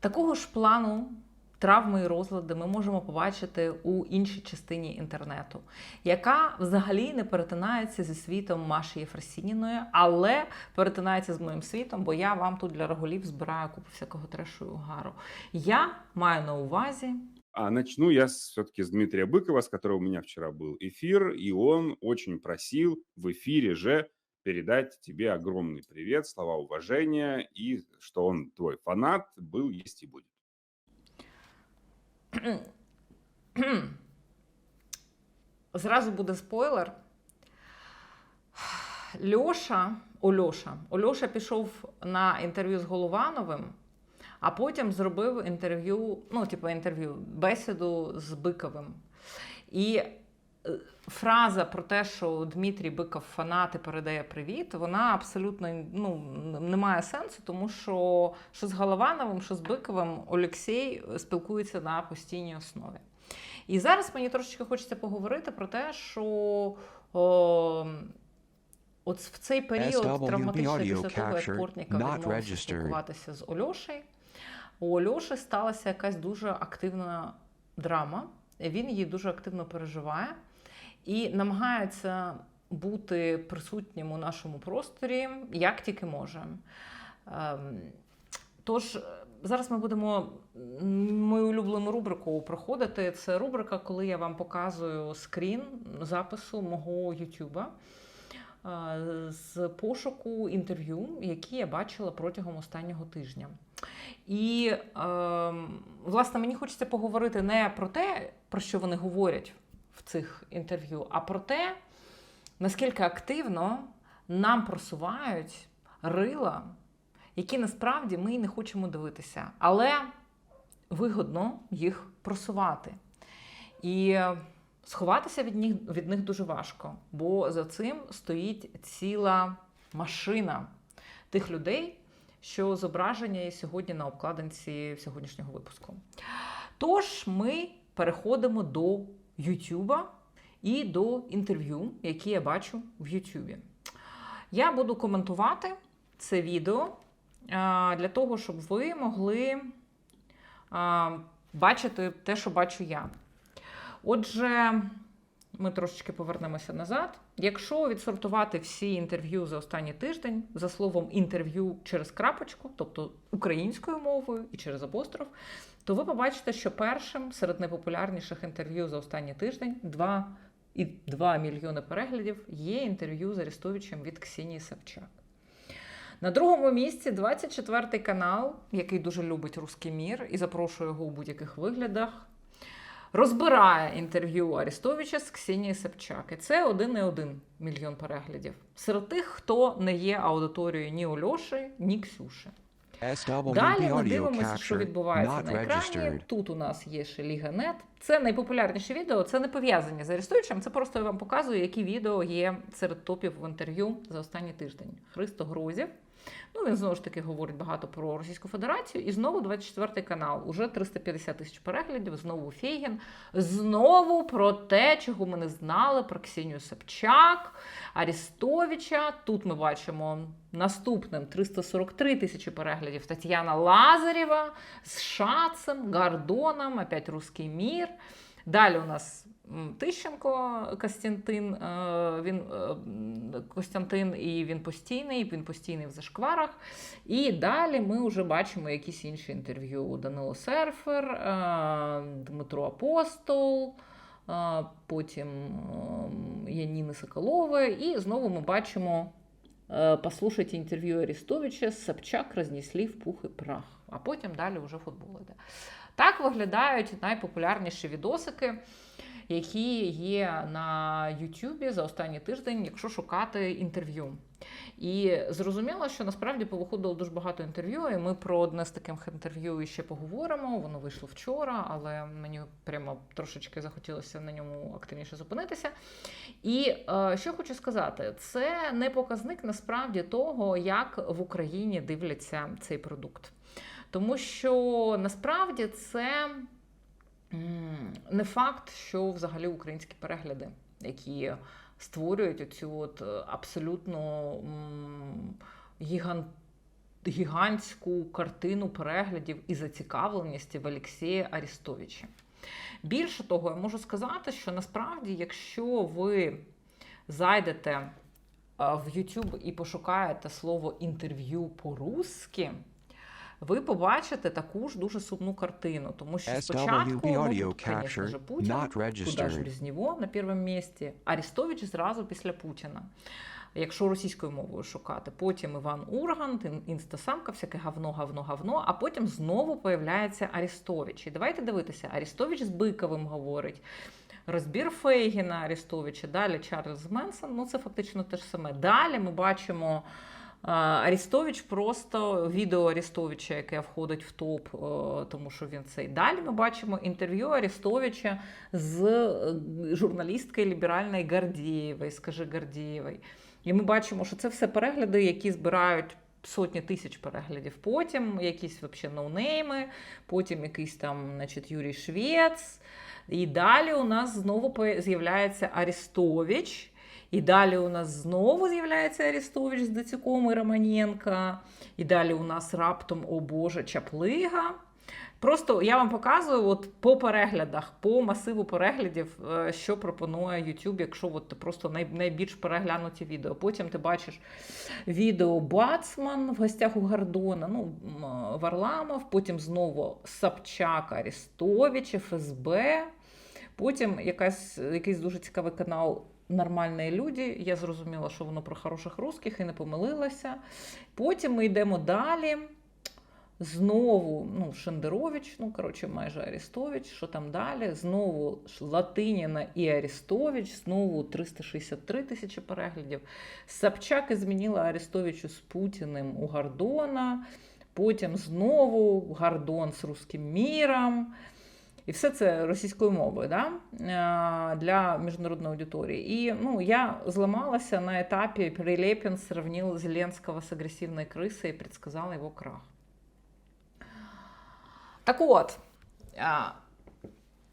Такого ж плану травми і розлади ми можемо побачити у іншій частині інтернету, яка взагалі не перетинається зі світом Маші Єфросініної, але перетинається з моїм світом, бо я вам тут для регулів збираю купу всякого трешу і угару. Я маю на увазі. А начну я все-таки с Дмитрия Быкова, с которого у меня вчера был эфир, и он очень просил в эфире же передать тебе огромный привет, слова уважения, и что он твой фанат был, есть и будет. Зразу буде спойлер. Льоша, Ольоша, Ольоша пішов на інтерв'ю з Головановим, а потім зробив інтерв'ю, ну, типу інтерв'ю, бесіду з Биковим. І е, фраза про те, що Дмитрій Биков фанат і передає привіт, вона абсолютно ну, не має сенсу, тому що що з Головановим, що з Биковим Олексій спілкується на постійній основі. І зараз мені трошечки хочеться поговорити про те, що о, от в цей період травматичний після того, як captured, відмовився спілкуватися з Ольошею, у Ольоші сталася якась дуже активна драма. Він її дуже активно переживає і намагається бути присутнім у нашому просторі як тільки може. Ем, Тож е, зараз ми будемо мою улюблену рубрику проходити. Це рубрика, коли я вам показую скрін запису мого Ютуба е, з пошуку інтерв'ю, які я бачила протягом останнього тижня. І е, власне мені хочеться поговорити не про те, про що вони говорять в цих інтерв'ю, а про те, наскільки активно нам просувають рила, які насправді ми й не хочемо дивитися, але вигодно їх просувати. І сховатися від них, від них дуже важко, бо за цим стоїть ціла машина тих людей, що зображення сьогодні на обкладинці сьогоднішнього випуску. Тож ми переходимо до Ютуба і до інтерв'ю, які я бачу в Ютубі. Я буду коментувати це відео для того, щоб ви могли бачити те, що бачу я. Отже, ми трошечки повернемося назад. Якщо відсортувати всі інтерв'ю за останній тиждень за словом інтерв'ю через крапочку, тобто українською мовою і через апостроф, то ви побачите, що першим серед найпопулярніших інтерв'ю за останній тиждень 2 і 2 мільйони переглядів є інтерв'ю з Арестовичем від Ксенії Савчак. На другому місці 24 канал, який дуже любить русський мір і запрошує його у будь-яких виглядах. Розбирає інтерв'ю Арестовича з Ксенією Собчак. І це 1,1 мільйон переглядів. Серед тих, хто не є аудиторією ні Ольоші, ні Ксюші. Далі ми дивимося, що відбувається на екрані. Тут у нас є ще Ліга.нет. Це найпопулярніше відео. Це не пов'язання з арестуючим. Це просто я вам показую, які відео є серед топів в інтерв'ю за останній тиждень. Христо Грозів. Ну, він знову ж таки говорить багато про Російську Федерацію. І знову 24 канал. Уже 350 тисяч переглядів. Знову Фейгін. Знову про те, чого ми не знали про Ксенію Собчак, Арістовича. Тут ми бачимо наступним 343 тисячі переглядів. Тетяна Лазарєва з Шацем, Гордоном, опять Руський мір. Далі у нас Тищенко Костянтин. е, Він е, Костянтин, і він постійний, він постійний в зашкварах. І далі ми вже бачимо якісь інші інтерв'ю. Данило Серфер, е, Дмитро Апостол. Потім Яніни Соколової, і знову ми бачимо е, інтерв'ю Арестовича, Собчак рознесли в пух і прах. А потім далі вже футбол іде. Так виглядають найпопулярніші відосики, які є на Ютубі за останній тиждень, якщо шукати інтерв'ю. І зрозуміло, що насправді повиходило дуже багато інтерв'ю, і ми про одне з таких інтерв'ю ще поговоримо. Воно вийшло вчора, але мені прямо трошечки захотілося на ньому активніше зупинитися. І е, що хочу сказати, це не показник насправді того, як в Україні дивляться цей продукт. Тому що насправді це не факт, що взагалі українські перегляди, які створюють оцю от е, абсолютно м, гіган, гігантську картину переглядів і зацікавленості в Олексія Арістовича. Більше того, я можу сказати, що насправді, якщо ви зайдете в YouTube і пошукаєте слово інтерв'ю по-русски, ви побачите таку ж дуже сумну картину, тому що спочатку, ну, конечно Путін, куда ж без нього на першому місці, Арістович зразу після Путіна. Якщо російською мовою шукати, потім Іван Ургант, інстасамка, всяке говно, говно, говно, а потім знову появляється Арістович. І давайте дивитися, Арістович з Биковим говорить. Розбір Фейгіна Арістовича, далі Чарльз Менсон, ну це фактично те ж саме. Далі ми бачимо Арістович, просто відео Арістовича, яке входить в топ, е, тому що він цей. Далі ми бачимо інтерв'ю Арістовича з е, журналісткою ліберальної Гордієвої, скажи Гордієвої. І ми бачимо, що це все перегляди, які збирають сотні тисяч переглядів. Потім якісь взагалі ноунейми, потім якийсь там, значить, Юрій Швець. І далі у нас знову з'являється Арістович. І далі у нас знову з'являється Арістович з Дацюком і Романенка. І далі у нас раптом, о Боже, Чаплига. Просто я вам показую от по переглядах, по масиву переглядів, е, що пропонує YouTube, якщо от ти просто най, найбільш переглянуті відео. Потім ти бачиш відео Бацман в гостях у Гордона, ну, Варламов, потім знову Собчак, Арістович, ФСБ. Потім якась, якийсь дуже цікавий канал Нормальні люди. Я зрозуміла, що воно про хороших русських і не помилилася. Потім ми йдемо далі. Знову ну, Шендерович, ну коротше, майже Арістович. Що там далі? Знову Латиніна і Арістович, знову 363 тисячі переглядів. Собчак змінила Арістовичу з Путіним у Гордона. Потім знову Гордон з Руським міром. І все це російською мовою да? е, для міжнародної аудиторії. І ну, я зламалася на етапі Прилепін сравнил Зеленського з агресивною крисою і предсказала його крах. Так от,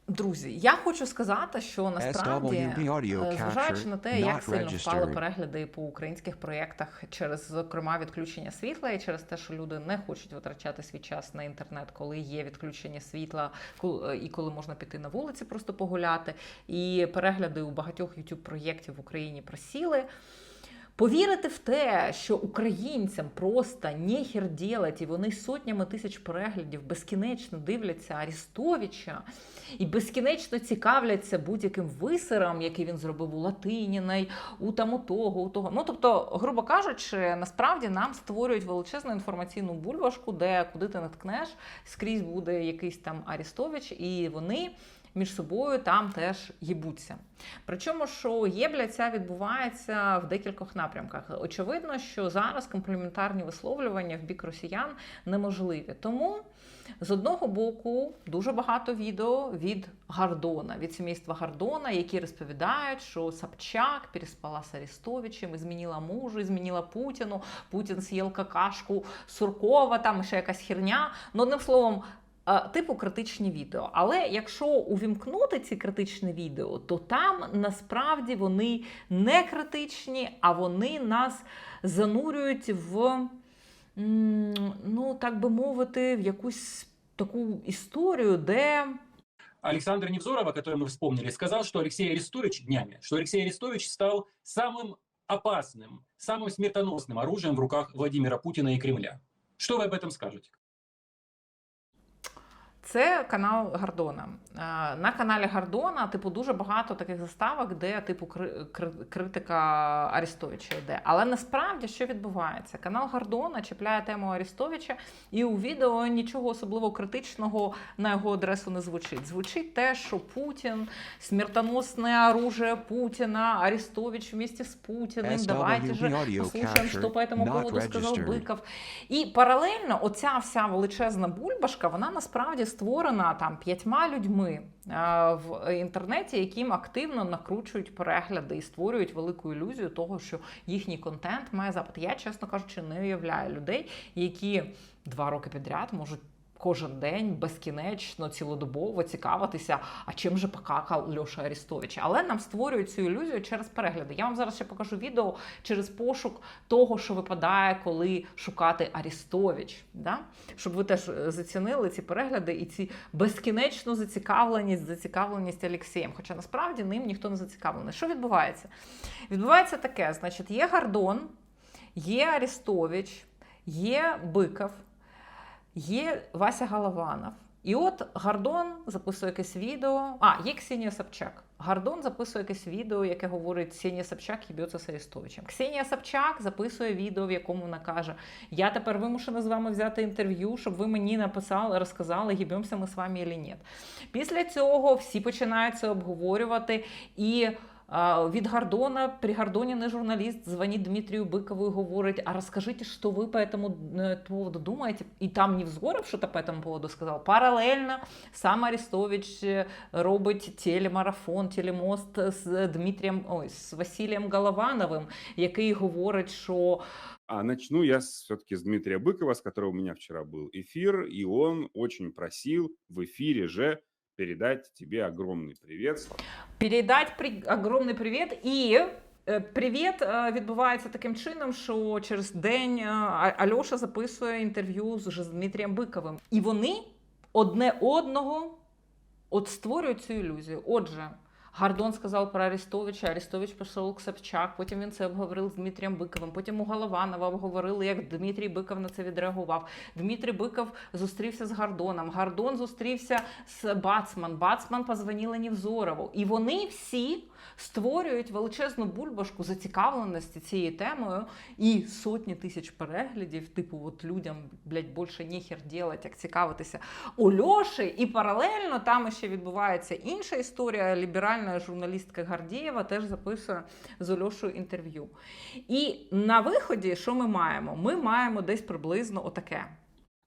друзі, я хочу сказати, що насправді, SWB audio е, зважаючи на те, як сильно впали перегляди по українських проєктах через, зокрема, відключення світла і через те, що люди не хочуть витрачати свій час на інтернет, коли є відключення світла, е, і коли можна піти на вулиці просто погуляти. І перегляди у багатьох youtube проєктів в Україні просіли. Повірити в те, що українцям просто нехер ділать, і вони сотнями тисяч переглядів безкінечно дивляться Арістовича і безкінечно цікавляться будь-яким висером, який він зробив у Латиніної, у там у того, у того. Ну тобто, грубо кажучи, насправді нам створюють величезну інформаційну бульбашку, де куди ти наткнеш, скрізь буде якийсь там Арістович, і вони між собою там теж їбуться. Причому, що єбля відбувається в декількох напрямках. Очевидно, що зараз компліментарні висловлювання в бік росіян неможливі. Тому з одного боку дуже багато відео від Гордона, від сімейства Гордона, які розповідають, що Собчак переспала з Арістовичем, і змінила мужу, і змінила Путіну. Путін з'їв какашку Суркова, там ще якась херня. Ну, одним словом. е, Типу критичні відео. Але якщо увімкнути ці критичні відео, то там насправді вони не критичні, а вони нас занурюють в, м, ну так би мовити, в якусь таку історію, де Александра Невзорова, которую мы вспомнили, сказал, что Алексей Арестович днями, что Алексей Арестович стал самым опасным, самым смертоносным оружием в руках Владимира Путина и Кремля. Что вы об этом скажете? Це канал Гордона. Е, На каналі Гордона, типу, дуже багато таких заставок, де типу кри- кри- критика Арестовича йде. Але насправді що відбувається? Канал Гордона чіпляє тему Арестовича, і у відео нічого особливо критичного на його адресу не звучить. Звучить те, що Путін, смертоносне оружие Путіна, Арестович вместе з Путіним. Давайте же audio послушаем, по этому поводу registered. Быков. І паралельно оця вся величезна бульбашка, вона насправді створена там п'ятьма людьми е, в інтернеті, яким активно накручують перегляди і створюють велику ілюзію того, що їхній контент має запит. Я, чесно кажучи, не уявляю людей, які два роки підряд можуть. Кожен день безкінечно, цілодобово цікавитися, а чим же покакав Льоша Арістович. Але нам створюють цю ілюзію через перегляди. Я вам зараз ще покажу відео через пошук того, що випадає, коли шукати Арістович. Да? Щоб ви теж е, зацінили ці перегляди і ці безкінечну зацікавленість, зацікавленість Олексієм. Хоча насправді ним ніхто не зацікавлений. Що відбувається? Відбувається таке: значить, є Гордон, є Арістович, є Биков, є Вася Голованов. І от Гордон записує якесь відео. А, є Ксенія Собчак. Гордон записує якесь відео, яке говорить Ксенія Собчак їбеться з Арістовичем. Ксенія Собчак записує відео, в якому вона каже: Я тепер вимушена з вами взяти інтерв'ю, щоб ви мені написали, розказали, їбемося ми з вами чи ні. Після цього всі починають це обговорювати і. А, Від Гордона при Гордоне журналист звонит Дмитрию Быкову и говорит, а расскажите, что вы по этому э, поводу думаете. И там Невзгоров что-то по этому поводу сказал. Паралельно сам Арестович э, робить телемарафон, телемост з Дмитрієм, ой, з Василієм Головановим, який говорить, що А начну я все-таки с Дмитрия Быкова, с которого у меня вчера был эфир, и он очень просил в эфире же передать тебе огромный привет. Передать при... огромний привіт і. е, Привіт е, відбувається таким чином, що через день е, Альоша записує інтерв'ю з Дмитрієм Биковим. І вони одне одного от створюють цю ілюзію. Отже, Гордон сказав про Арестовича, Арестович пішов к Собчак, потім він це обговорив з Дмитрієм Биковим, потім у Голованова обговорили, як Дмитрій Биков на це відреагував. Дмитрій Биков зустрівся з Гордоном, Гардон зустрівся з Бацман, Бацман позвонила Нівзорову. І вони всі створюють величезну бульбашку зацікавленості цією темою і сотні тисяч переглядів, типу, от людям, блядь, більше ніхер делать, як цікавитися у Льоші. І паралельно там ще відбувається інша історія. Ліберальна журналістка Гардієва теж записує з Ольошою інтерв'ю. І на виході, що ми маємо? Ми маємо десь приблизно отаке.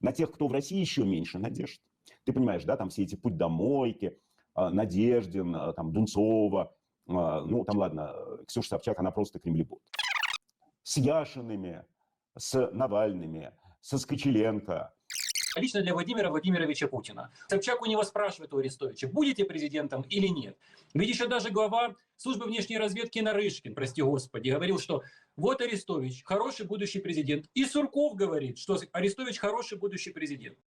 на тех, кто в России еще меньше надежд. Ты понимаешь, да, там все эти путь домойки, Надеждин, там Дунцова, ну там ладно, э, Ксюша Собчак, она просто кремлебот. С Яшиными, с Навальными, со Скочеленко, Лично для Владимира Владимировича Путина. Собчак у него спрашивает у Арестовича, будете президентом или нет. Ведь еще даже глава службы внешней разведки Нарышкин, прости господи, говорил, что вот Арестович, хороший будущий президент. И Сурков говорит, что Арестович хороший будущий президент.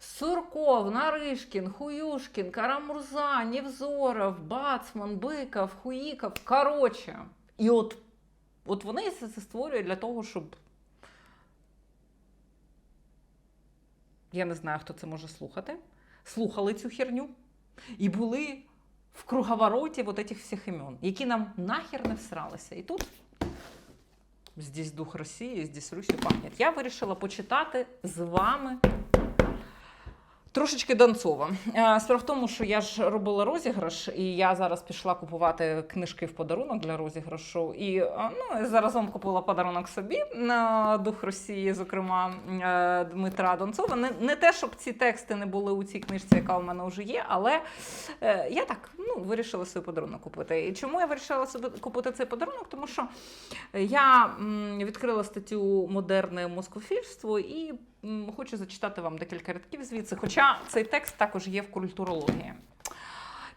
Сурков, Наришкін, Хуюшкін, Карамурза, Невзоров, Бацман, Биков, Хуїков. Коротше. І от, от вони це, створюють для того, щоб. Я не знаю, хто це може слухати. Слухали цю херню і були в круговороті вот этих всіх імен, які нам нахер не всралися. І тут здесь дух Росії, здесь Русі пахнет. Я вирішила почитати з вами Трошечки Донцова. Е, Справа в тому, що я ж робила розіграш, і я зараз пішла купувати книжки в подарунок для розіграшу. І е, ну, заразом купила подарунок собі на дух Росії, зокрема е, Дмитра Донцова. Не, не те, щоб ці тексти не були у цій книжці, яка у мене вже є, але я так ну, вирішила собі подарунок купити. І чому я вирішила собі купити цей подарунок? Тому що я відкрила статтю Модерне москофільство і хочу зачитати вам декілька рядків звідси. Хоча цей текст також є в культурології.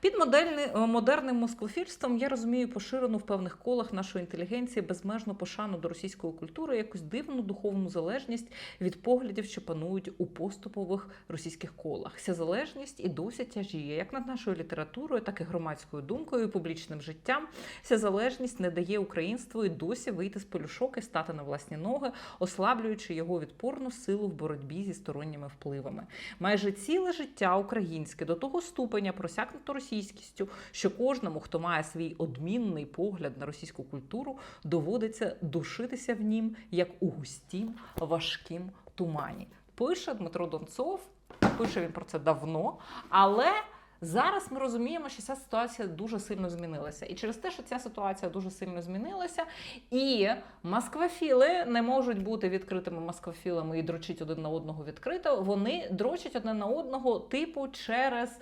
Під модельни- е, модерним москофільством я розумію поширену в певних колах нашої інтелігенції безмежну пошану до російської культури, якусь дивну духовну залежність від поглядів, що панують у поступових російських колах. Ця залежність і досі тяжіє як над нашою літературою, так і громадською думкою, і публічним життям. Ця залежність не дає українству і досі вийти з полюшок і стати на власні ноги, ослаблюючи його відпорну силу в боротьбі зі сторонніми впливами. Майже ціле життя українське до того ступеня просякнуто російськістю, що кожному, хто має свій одмінний погляд на російську культуру, доводиться душитися в нім як у густім важкім тумані. Пише Дмитро Донцов, пише він про це давно, але. Зараз ми розуміємо, що ця ситуація дуже сильно змінилася. І через те, що ця ситуація дуже сильно змінилася, і москвафіли не можуть бути відкритими москвафілами і дрочить один на одного відкрито. Вони дрочать один на одного, типу, через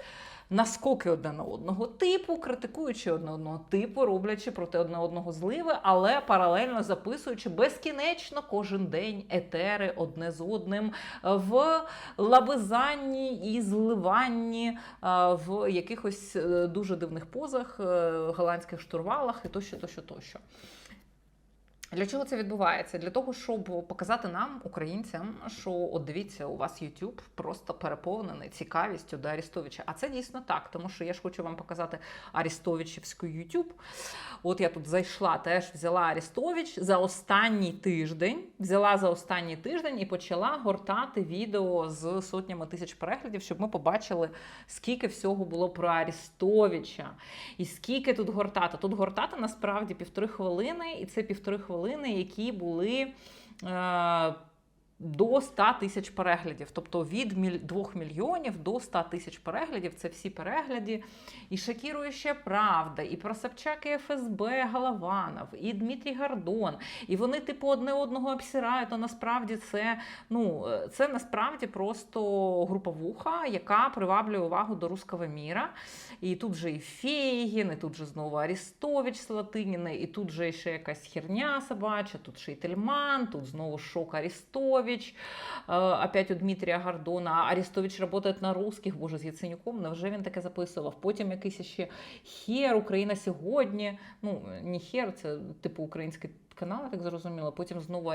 наскоки одне на одного типу, критикуючи одне одного типу, роблячи проти одне одного зливи, але паралельно записуючи безкінечно кожен день етери одне з одним в лабизанні і зливанні е, в якихось е, дуже дивних позах, е, голландських штурвалах і тощо, тощо, тощо. Для чого це відбувається? Для того, щоб показати нам, українцям, що от дивіться, у вас YouTube просто переповнений цікавістю до Арістовича. А це дійсно так, тому що я ж хочу вам показати Арістовичівську YouTube. От я тут зайшла, теж взяла Арістович за останній тиждень, взяла за останній тиждень і почала гортати відео з сотнями тисяч переглядів, щоб ми побачили, скільки всього було про Арістовича. І скільки тут гортати? Тут гортати насправді півтори хвилини, і це півтори хвилини, які були. До 100 тисяч переглядів, тобто від 2 мільйонів до 100 тисяч переглядів це всі перегляди. І шокіруюча правда, і про Собчак, і ФСБ Голованов, і Дмитрій Гордон. І вони, типу, одне одного обсирають. А насправді це ну це насправді просто груповуха, яка приваблює увагу до руского міра. І тут же і Фейгін, і тут же знову Арістович з Латиніни, і тут же ще якась херня собача, тут ще й Тельман, тут знову шок Арістович. Э, Опять у Дмитрія Гордона. Арістович працює на русських, боже, з Яценюком. Невже він таке записував? Потім якийсь ще Хер, Україна сьогодні. Ну, не Хер, це типу український канал, так зрозуміло. Потім знову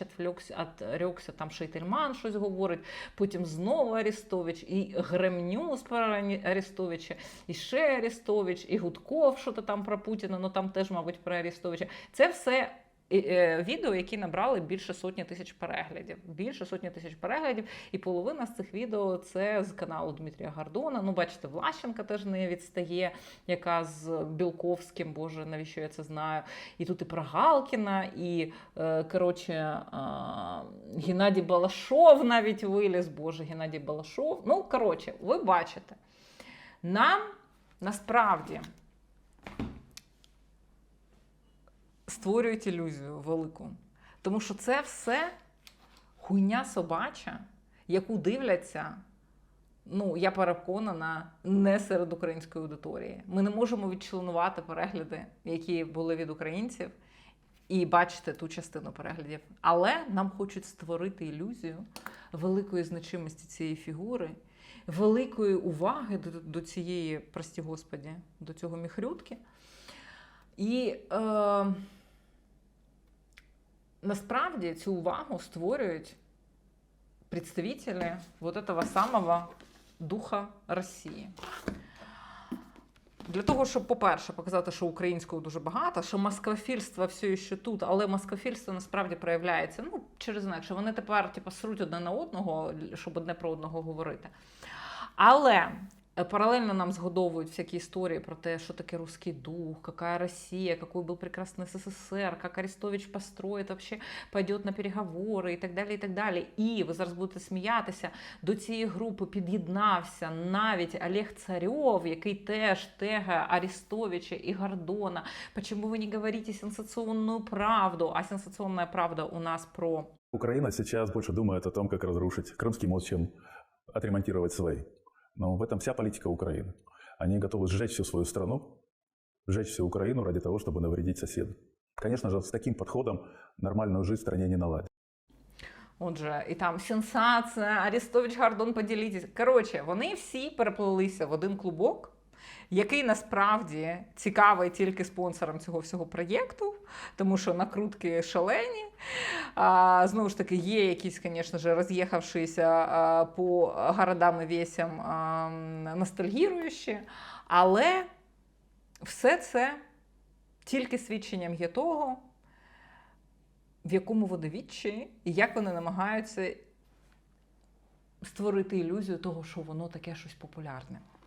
відвлекся, відрекся, там Шейтельман щось говорить. Потім знову Арістович, і Гремнюс про Арістовича, і ще Арістович, і Гудков, що то там про Путіна, ну там теж, мабуть, про Арістовича. Це все відео, які набрали більше сотні тисяч переглядів. Більше сотні тисяч переглядів, і половина з цих відео це з каналу Дмитрія Гордона. Ну, бачите, Влащенка теж не відстає, яка з Білковським, боже, навіщо я це знаю? І тут і про Галкіна, і е, коротше е, Геннадій Балашов навіть виліз. Боже, Геннадій Балашов. Ну, коротше, ви бачите, нам насправді створюють ілюзію велику. Тому що це все хуйня собача, яку дивляться, ну, я переконана, не серед української аудиторії. Ми не можемо відчленувати перегляди, які були від українців, і бачити ту частину переглядів. Але нам хочуть створити ілюзію великої значимості цієї фігури, великої уваги до, до цієї, прості господі, до цього міхрютки. І е, насправді цю увагу створюють представителі вот этого самого духа Росії. Для того, щоб, по-перше, показати, що українського дуже багато, що москофільство все ще тут, але москофільство насправді проявляється ну, через інакше. Вони тепер типу, сруть одне на одного, щоб одне про одного говорити. Але Е, Паралельно нам згодовують всякі історії про те, що таке русский дух, яка Росія, який був прекрасний СССР, як Арестович построїть, вообще пойдет на переговори і так далі. І так далі. І ви зараз будете сміятися, до цієї групи під'єднався навіть Олег Царьов, який теж тегає Арестовича і Гордона. Почему ви не говорите сенсационную правду? А сенсационная правда у нас про Украина сейчас больше думает о том, как разрушить Крымский мост, чем отремонтировать свои. Но в этом вся политика Украины. Они готовы сжечь всю свою страну, сжечь всю Украину ради того, чтобы навредить соседу. Конечно же, с таким подходом нормальную жизнь в стране не наладить. Отже, і там сенсація, Арестович Гордон, поділітесь. Коротше, вони всі переплелися в один клубок, який насправді цікавий тільки спонсорам цього всього проєкту, тому що накрутки шалені. А, Знову ж таки, є якісь, звісно роз'їхавшися по городам і весям ностальгіруючі, але все це тільки свідченням є того, в якому вони відчаї, і як вони намагаються створити ілюзію того, що воно таке щось популярне.